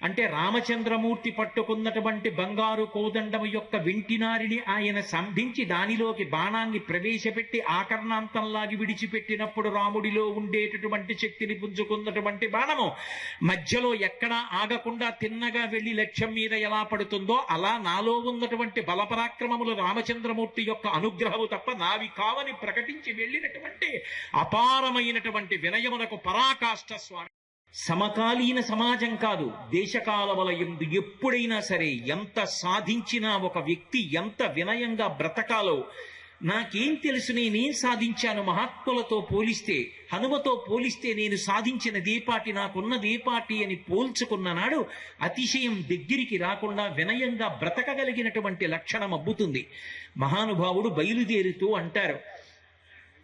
అంటే రామచంద్రమూర్తి పట్టుకున్నటువంటి బంగారు కోదండము యొక్క వింటినారిని ఆయన సంధించి దానిలోకి బాణాన్ని ప్రవేశపెట్టి ఆకర్ణాంతంలాగి విడిచిపెట్టినప్పుడు రాముడిలో ఉండేటటువంటి శక్తిని పుంజుకున్నటువంటి బాణము మధ్యలో ఎక్కడా ఆగకుండా తిన్నగా వెళ్ళి లక్ష్యం మీద ఎలా పడుతుందో అలా నాలో ఉన్నటువంటి బలపరాక్రమములు రామచంద్రమూర్తి యొక్క అనుగ్రహము తప్ప నావి కావని ప్రకటించి వెళ్ళినటువంటి అపారమైనటువంటి వినయమునకు పరాకాష్ట స్వామి సమకాలీన సమాజం కాదు దేశకాల వలయందు ఎప్పుడైనా సరే ఎంత సాధించినా ఒక వ్యక్తి ఎంత వినయంగా బ్రతకాలో నాకేం తెలుసు నేనేం సాధించాను మహాత్ములతో పోలిస్తే హనుమతో పోలిస్తే నేను సాధించిన దీపాటి నాకున్న దీపాటి అని పోల్చుకున్న నాడు అతిశయం దగ్గరికి రాకుండా వినయంగా బ్రతకగలిగినటువంటి లక్షణం అబ్బుతుంది. మహానుభావుడు బయలుదేరుతూ అంటారు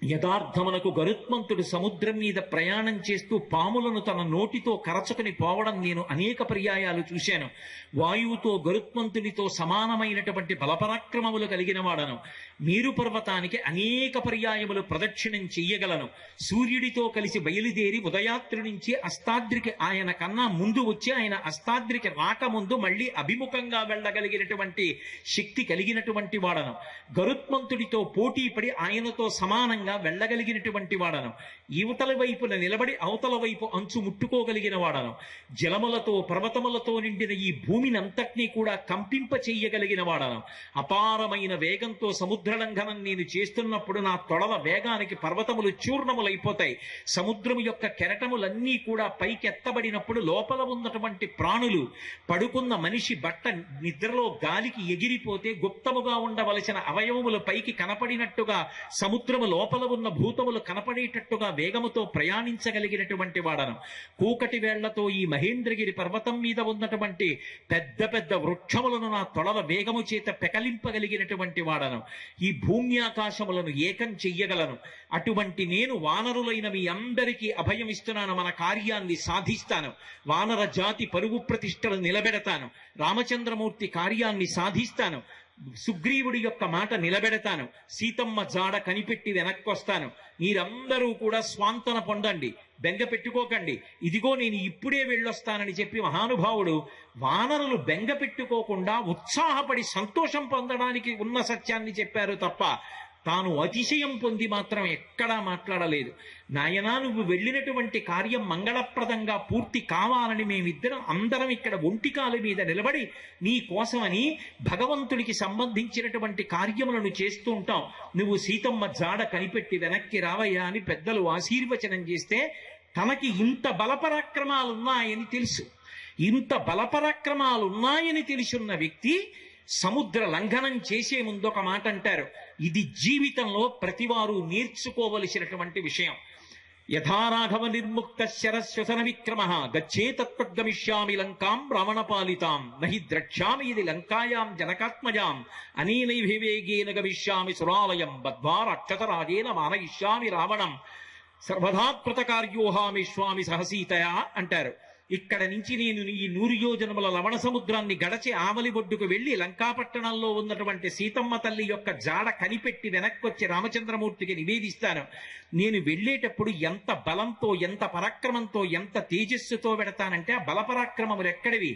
యథార్థమునకు గరుత్మంతుడు సముద్రం మీద ప్రయాణం చేస్తూ పాములను తన నోటితో కరచుకుని పోవడం నేను అనేక పర్యాయాలు చూశాను. వాయువుతో గరుత్మంతునితో సమానమైనటువంటి బలపరాక్రమములు కలిగిన వాడను. మీరు పర్వతానికి అనేక పర్యాయములు ప్రదక్షిణం చెయ్యగలను. సూర్యుడితో కలిసి బయలుదేరి ఉదయాత్రి నుంచి అస్తాద్రికి ఆయన కన్నా ముందు వచ్చి ఆయన అస్తాద్రికి రాకముందు మళ్ళీ అభిముఖంగా వెళ్ళగలిగినటువంటి శక్తి కలిగినటువంటి వాడను. గరుత్మంతుడితో పోటీపడి ఆయనతో సమానంగా వెళ్ళగలిగినటువంటి వాడను. యువతల వైపున నిలబడి అవతల వైపు అంచు ముట్టుకోగలిగిన వాడను. జలములతో పర్వతములతో నిండిన ఈ భూమిని అంతటినీ కూడా కంపింప చెయ్యగలిగిన వాడను. అపారమైన వేగంతో సముద్ర సముద్రలంఘనం నేను చేస్తున్నప్పుడు నా తొడల వేగానికి పర్వతములు చూర్ణములైపోతాయి. సముద్రము యొక్క కెరటములన్నీ కూడా పైకెత్తబడినప్పుడు లోపల ఉన్నటువంటి ప్రాణులు పడుకున్న మనిషి బట్ట నిద్రలో గాలికి ఎగిరిపోతే గుప్తముగా ఉండవలసిన అవయవములు పైకి కనపడినట్టుగా సముద్రము లోపల ఉన్న భూతములు కనపడేటట్టుగా వేగముతో ప్రయాణించగలిగినటువంటి వాడను. కూకటి వేళ్ళతో ఈ మహేంద్రగిరి పర్వతం మీద ఉన్నటువంటి పెద్ద పెద్ద వృక్షములను నా తొడల వేగము చేత పెకలింపగలిగినటువంటి వాడను. ఈ భూమి ఆకాశములను ఏకం చెయ్యగలను. అటువంటి నేను వానరులైన మీ అందరికీ అభయం ఇస్తున్నాను మన కార్యాన్ని సాధిస్తాను. వానర జాతి పరువు ప్రతిష్టలు నిలబెడతాను. రామచంద్రమూర్తి కార్యాన్ని సాధిస్తాను. సుగ్రీవుడి యొక్క మాట నిలబెడతాను. సీతమ్మ జాడ కనిపెట్టి వెనక్కొస్తాను. మీరందరూ కూడా స్వాంతన పొందండి. బెంగ పెట్టుకోకండి. ఇదిగో నేను ఇప్పుడే వెళ్ళొస్తానని చెప్పి మహానుభావుడు వానరులు బెంగ పెట్టుకోకుండా ఉత్సాహపడి సంతోషం పొందడానికి ఉన్న సత్యాన్ని చెప్పారు తప్ప తాను అతిశయం పొంది మాత్రం ఎక్కడా మాట్లాడలేదు. నాయనా నువ్వు వెళ్ళినటువంటి కార్యం మంగళప్రదంగా పూర్తి కావాలని మేమిద్దరం అందరం ఇక్కడ ఒంటికాల మీద నిలబడి నీ కోసమని భగవంతుడికి సంబంధించినటువంటి కార్యములను చేస్తూ ఉంటాం. నువ్వు సీతమ్మ జాడ కనిపెట్టి వెనక్కి రావయ్యా అని పెద్దలు ఆశీర్వచనం చేస్తే తనకి ఇంత బలపరాక్రమాలున్నాయని తెలుసు. ఇంత బలపరాక్రమాలున్నాయని తెలుసున్న వ్యక్తి సముద్ర లంఘనం చేసే ముందు ఒక మాట అంటారు. ఇది జీవితంలో ప్రతివారు నేర్చుకోవలసినటువంటి విషయం. యథారాఘవ నిర్ముక్త శరశ్వసన విక్రమ గచ్చేతత్వగమిష్యామి లంకాం రావణపాలితాం నహి ద్రక్ష్యామి ఇది లంకాయాం జనకాత్మజాం అనేనైభివేగేన గమిష్యామి సురాలయం బద్ధ్వా రాక్షసరాజేన మానయిష్యామి రావణం సర్వధా సర్వధాత్మతకార్యోహామి స్వామి సహసీతయా అంటారు. ఇక్కడ నుంచి నేను ఈ నూరు యోజనముల లవణ సముద్రాన్ని గడచి ఆవలి ఒడ్డుకు వెళ్ళి లంకాపట్టణంలో ఉన్నటువంటి సీతమ్మ తల్లి యొక్క జాడ కనిపెట్టి వెనక్కొచ్చి రామచంద్రమూర్తికి నివేదిస్తాను. నేను వెళ్ళేటప్పుడు ఎంత బలంతో ఎంత పరాక్రమంతో ఎంత తేజస్సుతో పెడతానంటే ఆ బలపరాక్రమములు ఎక్కడివి?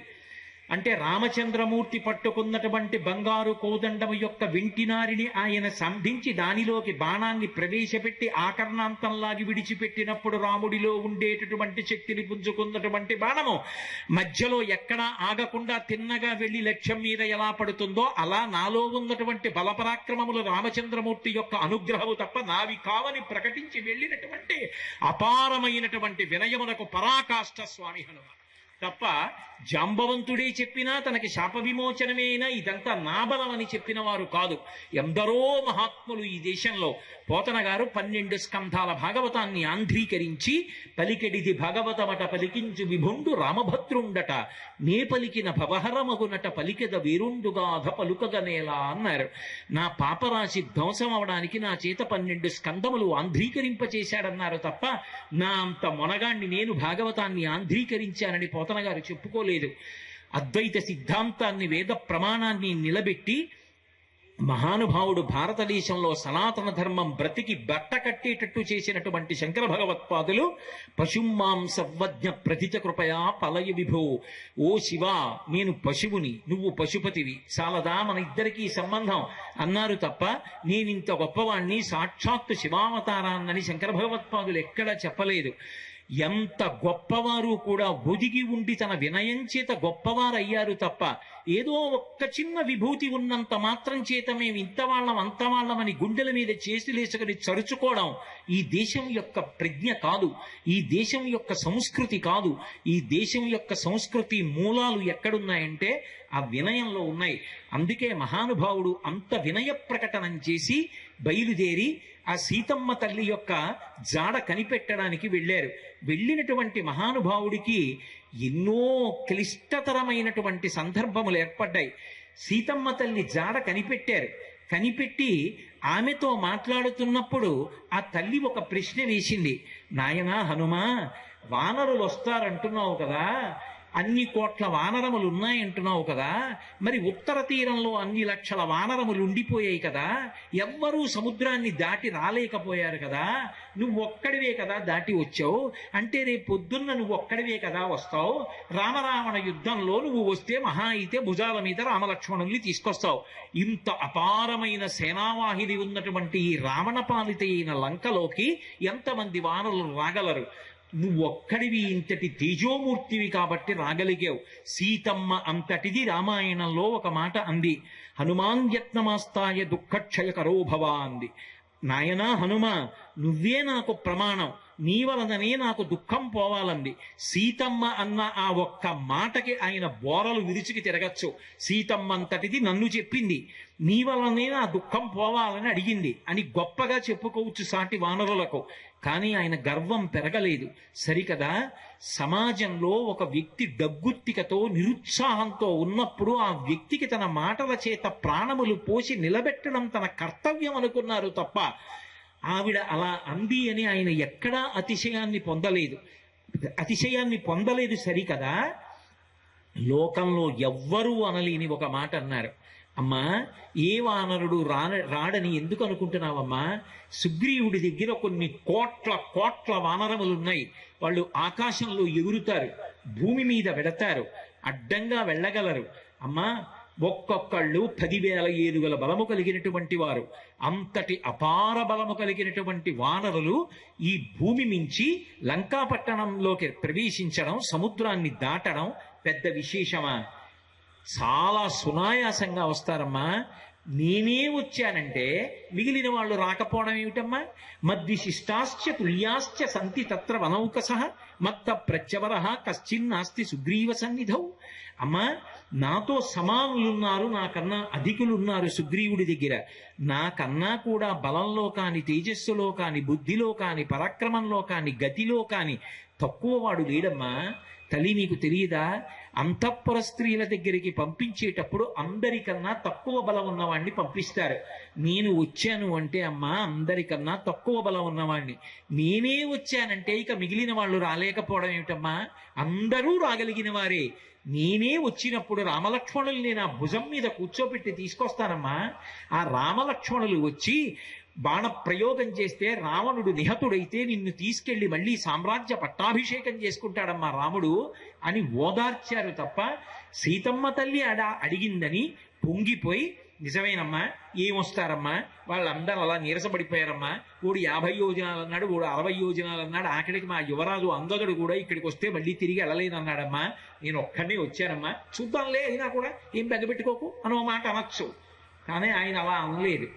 అంటే రామచంద్రమూర్తి పట్టుకున్నటువంటి బంగారు కోదండము యొక్క వింటినారిని ఆయన సంధించి దానిలోకి బాణాన్ని ప్రవేశపెట్టి ఆకర్ణాంతంలాగి విడిచిపెట్టినప్పుడు రాముడిలో ఉండేటటువంటి శక్తిని పుంజుకున్నటువంటి బాణము మధ్యలో ఎక్కడా ఆగకుండా తిన్నగా వెళ్ళి లక్ష్యం మీద ఎలా పడుతుందో అలా నాలో ఉన్నటువంటి బలపరాక్రమములు రామచంద్రమూర్తి యొక్క అనుగ్రహము తప్ప నావి కావని ప్రకటించి వెళ్ళినటువంటి అపారమైనటువంటి వినయమునకు పరాకాష్ట స్వామి హనుమ తప్ప జాంబవంతుడే చెప్పినా తనకి శాప విమోచనమేనా ఇదంతా నా బలం అని చెప్పిన వారు కాదు. ఎందరో మహాత్ములు ఈ దేశంలో. పోతన గారు పన్నెండు స్కంధాల భాగవతాన్ని ఆంధ్రీకరించి పలికెడిది భాగవతమట పలికించు విభుండు రామభద్రుండట. నే పలికిన భవహరమగునట పలికెద వీరుండుగాధ పలుకగనేలా అన్నారు. నా పాపరాశి ధ్వంసం అవడానికి నా చేత పన్నెండు స్కంధములు ఆంధ్రీకరింపచేశాడన్నారు తప్ప నా అంత మొనగాణ్ణి నేను భాగవతాన్ని ఆంధ్రీకరించానని పోతన గారు చెప్పుకోలేదు. అద్వైత సిద్ధాంతాన్ని వేద ప్రమాణాన్ని నిలబెట్టి మహానుభావుడు భారతదేశంలో సనాతన ధర్మం బ్రతికి బట్ట కట్టేటట్టు చేసినటువంటి శంకర భగవత్పాదులు పశుమాం సర్వజ్ఞ ప్రతిత కృపయా పలయ విభో. ఓ శివ నేను పశువుని నువ్వు పశుపతివి. చాలదా మన ఇద్దరికీ సంబంధం? అన్నారు తప్ప నేనింత గొప్పవాణ్ణి సాక్షాత్తు శివావతారాన్నని శంకర భగవత్పాదులు ఎక్కడా చెప్పలేదు. ఎంత గొప్పవారు కూడా ఒదిగి ఉండి తన వినయం చేత గొప్పవారయ్యారు తప్ప ఏదో ఒక్క చిన్న విభూతి ఉన్నంత మాత్రం చేత మేము ఇంతవాళ్ళం అంతవాళ్ళమని గుండెల మీద చేసి లేచుకొని చరుచుకోవడం ఈ దేశం యొక్క ప్రజ్ఞ కాదు. ఈ దేశం యొక్క సంస్కృతి కాదు. ఈ దేశం యొక్క సంస్కృతి మూలాలు ఎక్కడున్నాయంటే ఆ వినయంలో ఉన్నాయి. అందుకే మహానుభావుడు అంత వినయ ప్రకటనం చేసి బయలుదేరి ఆ సీతమ్మ తల్లి యొక్క జాడ కనిపెట్టడానికి వెళ్ళారు. వెళ్ళినటువంటి మహానుభావుడికి ఎన్నో క్లిష్టతరమైనటువంటి సందర్భములు ఏర్పడ్డాయి. సీతమ్మ తల్లి జాడ కనిపెట్టారు. కనిపెట్టి ఆమెతో మాట్లాడుతున్నప్పుడు ఆ తల్లి ఒక ప్రశ్న వేసింది. నాయనా హనుమా వానరులు వస్తారంటున్నావు కదా. అన్ని కోట్ల వానరములు ఉన్నాయంటున్నావు కదా? మరి ఉత్తర తీరంలో అన్ని లక్షల వానరములు ఉండిపోయాయి కదా? ఎవ్వరూ సముద్రాన్ని దాటి రాలేకపోయారు కదా? నువ్వు ఒక్కడివే కదా దాటి వచ్చావు. అంటే రేపు పొద్దున్న నువ్వు ఒక్కడివే కదా వస్తావు. రామరావణ యుద్ధంలో నువ్వు వస్తే మహా అయితే భుజాల మీద రామలక్ష్మణుల్ని తీసుకొస్తావు. ఇంత అపారమైన సేనావాహిని ఉన్నటువంటి ఈ రావణ పాలిత అయిన లంకలోకి ఎంతమంది వానరులు రాగలరు? నువ్వు ఒక్కడివి ఇంతటి తేజోమూర్తివి కాబట్టి రాగలిగావు. సీతమ్మ అంతటిది రామాయణంలో ఒక మాట అంది. హనుమాన్ యత్నమాస్తాయ దుఃఖక్షయ కరోభవ అంది. నాయనా హనుమ నువ్వే నాకు ప్రమాణం. నీ వలననే నాకు దుఃఖం పోవాలంది. సీతమ్మ అన్న ఆ ఒక్క మాటకి ఆయన బోరలు విరుచుకి తిరగచ్చు. సీతమ్మ అంతటిది నన్ను చెప్పింది. నీ వలనే నా దుఃఖం పోవాలని అడిగింది. అని గొప్పగా చెప్పుకోవచ్చు సాటి వానరులకు. కానీ ఆయన గర్వం పెరగలేదు. సరికదా? సమాజంలో ఒక వ్యక్తి డగ్గుత్తికతో నిరుత్సాహంతో ఉన్నప్పుడు ఆ వ్యక్తికి తన మాటల చేత ప్రాణములు పోసి నిలబెట్టడం తన కర్తవ్యం అనుకున్నారు తప్ప ఆవిడ అలా అంది అని ఆయన ఎక్కడా అతిశయాన్ని పొందలేదు. అతిశయాన్ని పొందలేదు సరికదా? లోకంలో ఎవ్వరూ అనలేని ఒక మాట అన్నారు. అమ్మా ఏ వానరుడు రాన రాడని ఎందుకు అనుకుంటున్నావమ్మా? సుగ్రీవుడి దగ్గర కొన్ని కోట్ల కోట్ల వానరములు ఉన్నాయి వాళ్ళు ఆకాశంలో ఎగురుతారు భూమి మీద వెడతారు అడ్డంగా వెళ్ళగలరు. అమ్మా ఒక్కొక్కళ్ళు పదివేల ఏనుగుల బలము కలిగినటువంటి వారు. అంతటి అపార బలము కలిగినటువంటి వానరులు ఈ భూమి మించి లంకాపట్టణంలోకి ప్రవేశించడం సముద్రాన్ని దాటడం పెద్ద విశేషమా? చాలా సునాయాసంగా వస్తారమ్మా. నేనే వచ్చానంటే మిగిలిన వాళ్ళు రాకపోవడం ఏమిటమ్మా? మద్ది శిష్టాశ్చ తుల్యాశ్చ సంతి తత్ర వనౌకస మత్త ప్రత్యవర కశ్చిన్నాస్తి సుగ్రీవ సన్నిధౌ. అమ్మా నాతో సమానులున్నారు నాకన్నా అధికులున్నారు సుగ్రీవుడి దగ్గర. నాకన్నా కూడా బలంలో కాని తేజస్సులో కాని బుద్ధిలో కాని పరాక్రమంలో కాని గతిలో కాని తక్కువ వాడు లేడమ్మా. తల్లి నీకు తెలియదా? అంతఃపుర స్త్రీల దగ్గరికి పంపించేటప్పుడు అందరికన్నా తక్కువ బలం ఉన్నవాడిని పంపిస్తారు. నేను వచ్చాను అంటే అమ్మా అందరికన్నా తక్కువ బలం ఉన్నవాడిని నేనే వచ్చానంటే ఇక మిగిలిన వాళ్ళు రాలేకపోవడం ఏమిటమ్మా? అందరూ రాగలిగిన వారే. నేనే వచ్చినప్పుడు రామలక్ష్మణుల్ని నా భుజం మీద కూర్చోబెట్టి తీసుకొస్తానమ్మా. ఆ రామలక్ష్మణులు వచ్చి బాణ ప్రయోగం చేస్తే రావణుడు నిహతుడైతే నిన్ను తీసుకెళ్ళి మళ్ళీ సామ్రాజ్య పట్టాభిషేకం చేసుకుంటాడమ్మా రాముడు అని ఓదార్చారు తప్ప సీతమ్మ తల్లి అడ అడిగిందని పొంగిపోయి నిజమేనమ్మా ఏమొస్తారమ్మా వాళ్ళందరూ అలా నీరసపడిపోయారమ్మా. ఓడు యాభై యోజనాలు అన్నాడు ఓడు అరవై యోజనాలు అన్నాడు. ఆఖరికి మా యువరాజు అంగదుడు కూడా ఇక్కడికి వస్తే మళ్ళీ తిరిగి వెళ్ళలేదన్నాడమ్మా. నేను ఒక్కడినే వచ్చానమ్మా. చూద్దాంలే అయినా కూడా ఏం బెగబెట్టుకోకు అనో మాట అనొచ్చు. కానీ ఆయన అలా అనలేదు.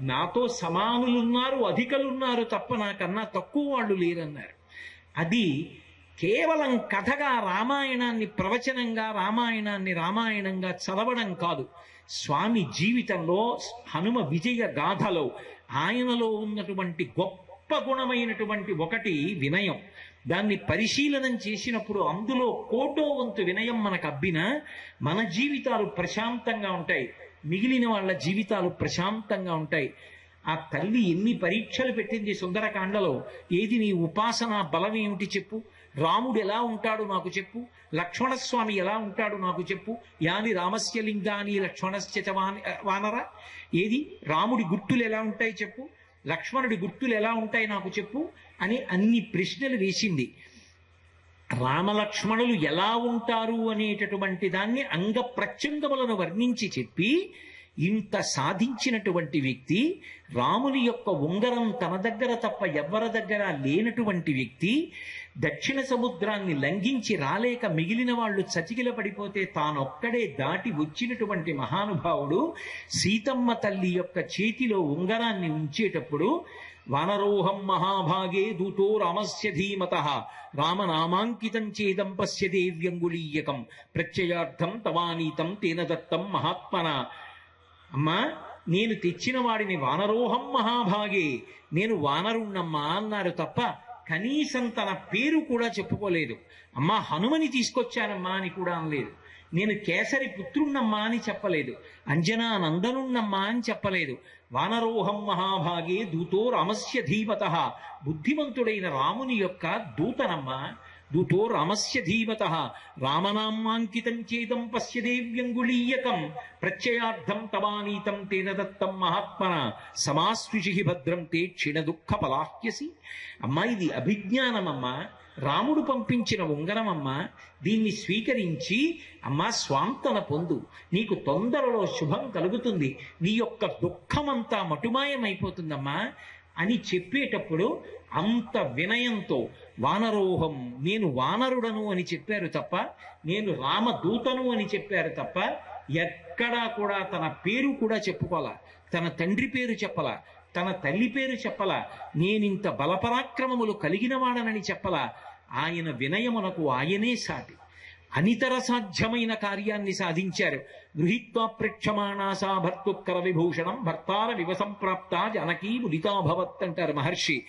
నాతో సమానులున్నారు అధికలున్నారు తప్ప నాకన్నా తక్కువ వాళ్ళు లేరన్నారు. అది కేవలం కథగా రామాయణాన్ని ప్రవచనంగా రామాయణాన్ని రామాయణంగా చదవడం కాదు. స్వామి జీవితంలో హనుమ విజయ గాథలో ఆయనలో ఉన్నటువంటి గొప్ప గుణమైనటువంటి ఒకటి వినయం. దాన్ని పరిశీలనం చేసినప్పుడు అందులో కోటో వంతు వినయం మనకు అబ్బిన మన జీవితాలు ప్రశాంతంగా ఉంటాయి. మిగిలిన వాళ్ళ జీవితాలు ప్రశాంతంగా ఉంటాయి. ఆ తల్లి ఎన్ని పరీక్షలు పెట్టింది సుందరకాండలో? ఏది నీ ఉపాసన బలం ఏమిటి చెప్పు? రాముడు ఎలా ఉంటాడు నాకు చెప్పు? లక్ష్మణస్వామి ఎలా ఉంటాడు నాకు చెప్పు? యాని రామస్య లింగాని వానరా వానర? ఏది? రాముడి గుర్తులు ఎలా ఉంటాయి చెప్పు? లక్ష్మణుడి గుర్తులు ఎలా ఉంటాయి నాకు చెప్పు? అని అన్ని ప్రశ్నలు వేసింది. రామలక్ష్మణులు ఎలా ఉంటారు అనేటటువంటి దాన్ని అంగ ప్రత్యంగములను వర్ణించి చెప్పి ఇంత సాధించినటువంటి వ్యక్తి రాముని యొక్క ఉంగరం తన దగ్గర తప్ప ఎవ్వరి దగ్గర లేనటువంటి వ్యక్తి దక్షిణ సముద్రాన్ని లంఘించి రాలేక మిగిలిన వాళ్ళు చతికిల పడిపోతే తానొక్కడే దాటి వచ్చినటువంటి మహానుభావుడు సీతమ్మ తల్లి యొక్క చేతిలో ఉంగరాన్ని ఉంచేటప్పుడు వానరోహం మహాభాగే దూతో రామస్య ధీమత. రామనామాంకితం చేదం పశ్య దేవ్యంగులీయకం. ప్రత్యయార్థం తవానీతం తేన దత్తం మహాత్మన. అమ్మా నేను తెచ్చిన వాడిని వానరోహం మహాభాగే. నేను వానరుణ్ణమ్మా అన్నారు తప్ప కనీసం తన పేరు కూడా చెప్పుకోలేదు. అమ్మా హనుమని తీసుకొచ్చానమ్మా అని కూడా అనలేదు. నేను కేసరి పుత్రుణ్ణమ్మా అని చెప్పలేదు. అంజనా నందనున్నమ్మా అని చెప్పలేదు. వానరోహం మహాభాగే దూతో రామస్య ధీమత బుద్ధిమంతుడైన రాముని యొక్క దూతనమ్మా దూతో రామస్య ధీమత రామనామాంకితం చేదం పశ్య దేవ్యంగుళీయకం ప్రత్యయార్థం తవానీతం తేన దత్తం మహాత్మన సమాశ్రుషి భద్రం తే క్షీణ దుఃఖ పలాహ్యసి అమ్మా ఇది అభిజ్ఞానమమ్మా రాముడు పంపించిన ఉంగరమమ్మా దీన్ని స్వీకరించి అమ్మా స్వాంతన పొందు. నీకు తొందరలో శుభం కలుగుతుంది. నీ యొక్క దుఃఖమంతా మటుమాయమైపోతుందమ్మా అని చెప్పేటప్పుడు అంత వినయంతో వానరోహం నేను వానరుడను అని చెప్పారు తప్ప నేను రామదూతను అని చెప్పారు తప్ప ఎక్కడా కూడా తన పేరు కూడా చెప్పుకోలా తన తండ్రి పేరు చెప్పలా? తన తల్లి పేరు చెప్పలా? నేనింత బలపరాక్రమములు కలిగిన వాడనని చెప్పలా? ఆయన వినయమునకు ఆయనే సాటి. అనితర సాధ్యమైన కార్యాన్ని సాధించారు. గృహీత్వా ప్రక్షమాణాసా భర్తుక్కర విభూషణం భర్తార వివసంప్రాప్త జనకీ ముదితాభవత్ అంటారు మహర్షి.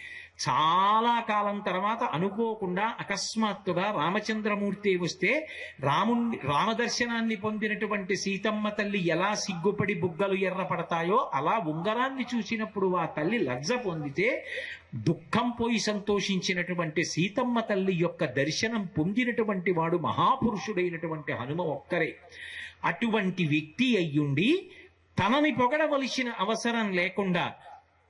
చాలా కాలం తర్వాత అనుకోకుండా అకస్మాత్తుగా రామచంద్రమూర్తి వస్తే రాముణ్ణి రామదర్శనాన్ని పొందినటువంటి సీతమ్మ తల్లి ఎలా సిగ్గుపడి బుగ్గలు ఎర్రపడతాయో అలా ఉంగరాన్ని చూసినప్పుడు ఆ తల్లి లజ్జ పొందితే దుఃఖం పోయి సంతోషించినటువంటి సీతమ్మ తల్లి యొక్క దర్శనం పొందినటువంటి వాడు మహాపురుషుడైనటువంటి హనుమ ఒక్కరే. అటువంటి వ్యక్తి అయ్యుండి తనని పొగడవలసిన అవసరం లేకుండా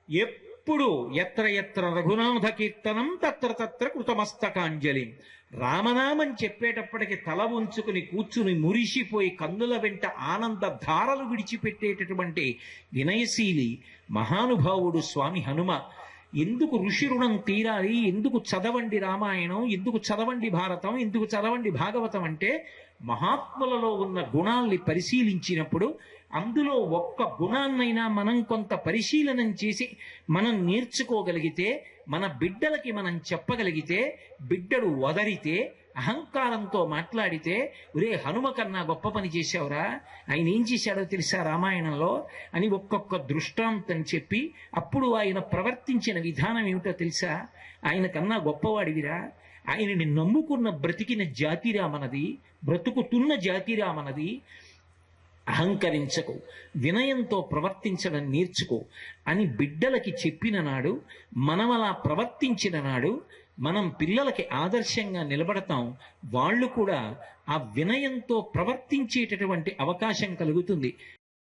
ఎప్పుడు ఎత్ర ఎత్ర రఘునాథ కీర్తనం తత్ర తత్ర కృతమస్తకాంజలి. రామనామం చెప్పేటప్పటికి తల ఉంచుకుని కూర్చుని మురిసిపోయి కన్నుల వెంట ఆనంద ధారలు విడిచిపెట్టేటటువంటి వినయశీలి మహానుభావుడు స్వామి హనుమ ఎందుకు ఋషి రుణం తీరాలి? ఎందుకు చదవండి రామాయణం? ఎందుకు చదవండి భారతం? ఎందుకు చదవండి భాగవతం? అంటే మహాత్ములలో ఉన్న గుణాల్ని పరిశీలించినప్పుడు అందులో ఒక్క గుణాన్నైనా మనం కొంత పరిశీలనం చేసి మనం నేర్చుకోగలిగితే మన బిడ్డలకి మనం చెప్పగలిగితే బిడ్డడు వదరితే అహంకారంతో మాట్లాడితే ఒరే హనుమ కన్నా గొప్ప పని చేశావురా. ఆయన ఏం చేశాడో తెలుసా రామాయణంలో? అని ఒక్కొక్క దృష్టాంతం చెప్పి అప్పుడు ఆయన ప్రవర్తించిన విధానం ఏమిటో తెలుసా? ఆయన కన్నా గొప్పవాడివిరా. ఆయనని నమ్ముకున్న బ్రతికిన జాతిరా మనది బ్రతుకుతున్న జాతిరా మనది అహంకరించకు వినయంతో ప్రవర్తించడం నేర్చుకో అని బిడ్డలకి చెప్పిన నాడు మనం అలా ప్రవర్తించిన నాడు మనం పిల్లలకి ఆదర్శంగా నిలబడతాం వాళ్ళు కూడా ఆ వినయంతో ప్రవర్తించేటటువంటి అవకాశం కలుగుతుంది.